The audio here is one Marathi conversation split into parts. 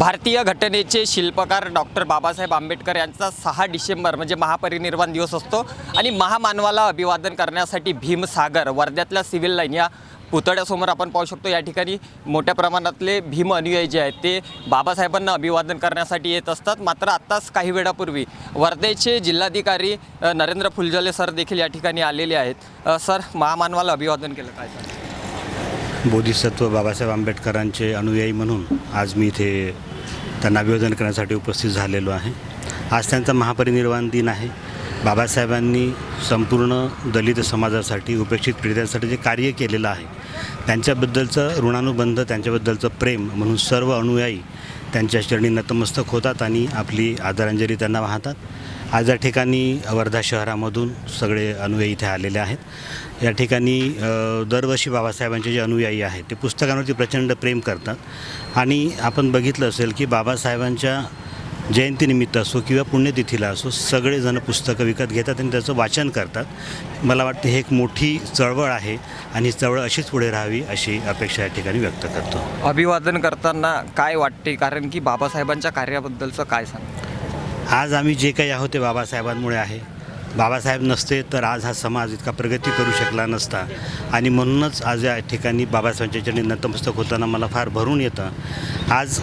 भारतीय घटनेचे शिल्पकार डॉक्टर बाबासाहेब आंबेडकर यांचा सहा डिसेंबर म्हणजे महापरिनिर्वाण दिवस असतो आणि महामानवाला अभिवादन करण्यासाठी भीमसागर वर्ध्यातल्या सिव्हिल लाईन या पुतळ्यासमोर आपण पाहू शकतो. या ठिकाणी मोठ्या प्रमाणातले भीम अनुयायी जे आहेत ते बाबासाहेबांना अभिवादन करण्यासाठी येत असतात. मात्र आत्ताच काही वेळापूर्वी वर्धेचे जिल्हाधिकारी नरेंद्र फुलजले सर देखील या ठिकाणी आलेले आहेत. सर महामानवाला अभिवादन केलं काय सर बोधिसत्व बाबासाहेब आंबेडकरांचे अनुयायी म्हणून आज मी इथे त्यांना अभिवादन करण्यासाठी उपस्थित झालेलो आहे. आज त्यांचा महापरिनिर्वाण दिन आहे. बाबासाहेबांनी संपूर्ण दलित समाजासाठी उपेक्षित पीडितांसाठी जे कार्य केलेलं आहे त्यांच्याबद्दलचं ऋणानुबंध त्यांच्याबद्दलचं प्रेम म्हणून सर्व अनुयायी त्यांच्या चरणी नतमस्तक होतात आणि आपली आदरांजली त्यांना वाहतात. आज या ठिकाणी वर्धा शहरामधून सगळे अनुयायी इथे आलेले आहेत. या ठिकाणी दरवर्षी बाबासाहेबांचे जे अनुयायी आहेत ते पुस्तकांवरती प्रचंड प्रेम करतात. आणि आपण बघितलं असेल की बाबासाहेबांच्या जयंतीनिमित्त असो किंवा पुण्यतिथीला असो सगळेजण पुस्तकं विकत घेतात आणि त्याचं वाचन करतात. मला वाटतं हे एक मोठी चळवळ आहे आणि ही चळवळ अशीच पुढे राहावी अशी अपेक्षा या ठिकाणी व्यक्त करतो. अभिवादन करताना काय वाटते? कारण की बाबासाहेबांच्या कार्याबद्दलचं काय सांग आज आम्ही जे काही आहोत ते बाबासाहेबांमुळे आहे. बाबासाहेब नसते तर आज हा समाज इतका प्रगती करू शकला नसता. आणि म्हणूनच आज या ठिकाणी बाबासाहेबांच्या चरणी नतमस्तक होताना मला फार भरून येतं. आज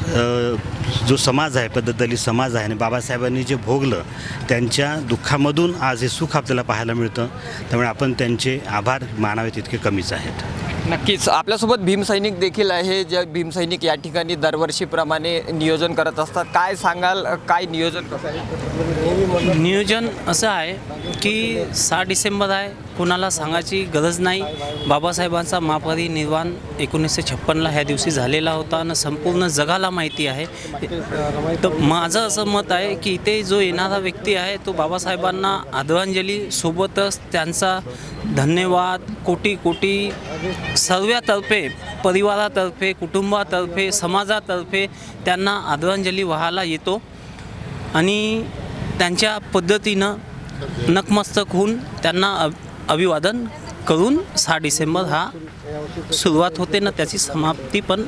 जो समाज आहे पद्धतली समाज आहे आणि बाबासाहेबांनी जे भोगलं त्यांच्या दुःखामधून आज हे सुख आपल्याला पाहायला मिळतं. त्यामुळे आपण त्यांचे आभार मानावे तितके कमीच आहेत. नक्कीच. आपल्यासोबत भीमसैनिक देखील आहे जे भीमसैनिक या ठिकाणी दरवर्षीप्रमाणे नियोजन करत असतात. काय सांगाल काय नियोजन कसं आहे? नियोजन असं आहे की सहा डिसेंबर आहे कुणाला सांगायची गरज नाही. बाबासाहेबांचा महापरिनिर्वाण एकोणीसशे छप्पनला ह्या दिवशी झालेला होता आणि संपूर्ण जगाला माहिती आहे. तर माझं असं मत आहे की इथे जो येणारा व्यक्ती आहे तो बाबासाहेबांना आदरांजली सोबतच त्यांचा धन्यवाद कोटी कोटी सर्वातर्फे परिवारातर्फे कुटुंबातर्फे समाजातर्फे त्यांना आदरांजली व्हायला येतो आणि त्यांच्या पद्धतीनं नकमस्तक होऊन त्यांना अ- अभिवादन करून सहा डिसेंबर हा सुरुवात होते ना त्याची समाप्ती पण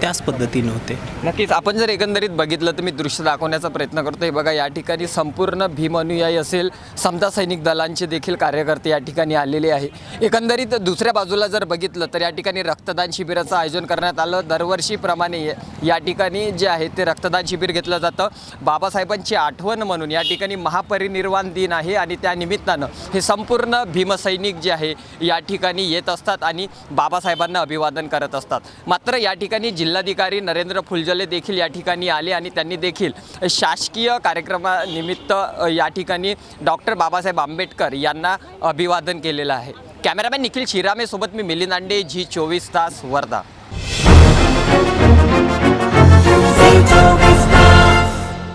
त्याच पद्धतीने होते. नक्कीच. आपण जर एकंदरीत बघितलं तर मी दृश्य दाखवण्याचा प्रयत्न करतो हे बघा या ठिकाणी संपूर्ण भीम अनुयायी असेल समता सैनिक दलांचे देखील कार्यकर्ते या ठिकाणी आलेले आहे. एकंदरीत दुसऱ्या बाजूला जर बघितलं तर या ठिकाणी रक्तदान शिबिराचं आयोजन करण्यात आलं. दरवर्षीप्रमाणे या- या ठिकाणी जे आहे ते रक्तदान शिबिर घेतलं जातं. बाबासाहेबांची आठवण म्हणून या ठिकाणी महापरिनिर्वाण दिन आहे आणि त्या निमित्तानं हे संपूर्ण भीमसैनिक जे आहे या ठिकाणी येत असतात आणि बाबासाहेबांना अभिवादन करत असतात. मात्र या ठिकाणी जिल्हाधिकारी नरेंद्र फुलझले देखील या ठिकाणी आले आणि त्यांनी देखील शासकीय कार्यक्रमानिमित्त या ठिकाणी डॉक्टर बाबासाहेब आंबेडकर यांना अभिवादन केलेलं आहे. कॅमेरामॅन निखिल शिरामेसोबत मी मिलिंद आंडे झी चोवीस तास वर्धा.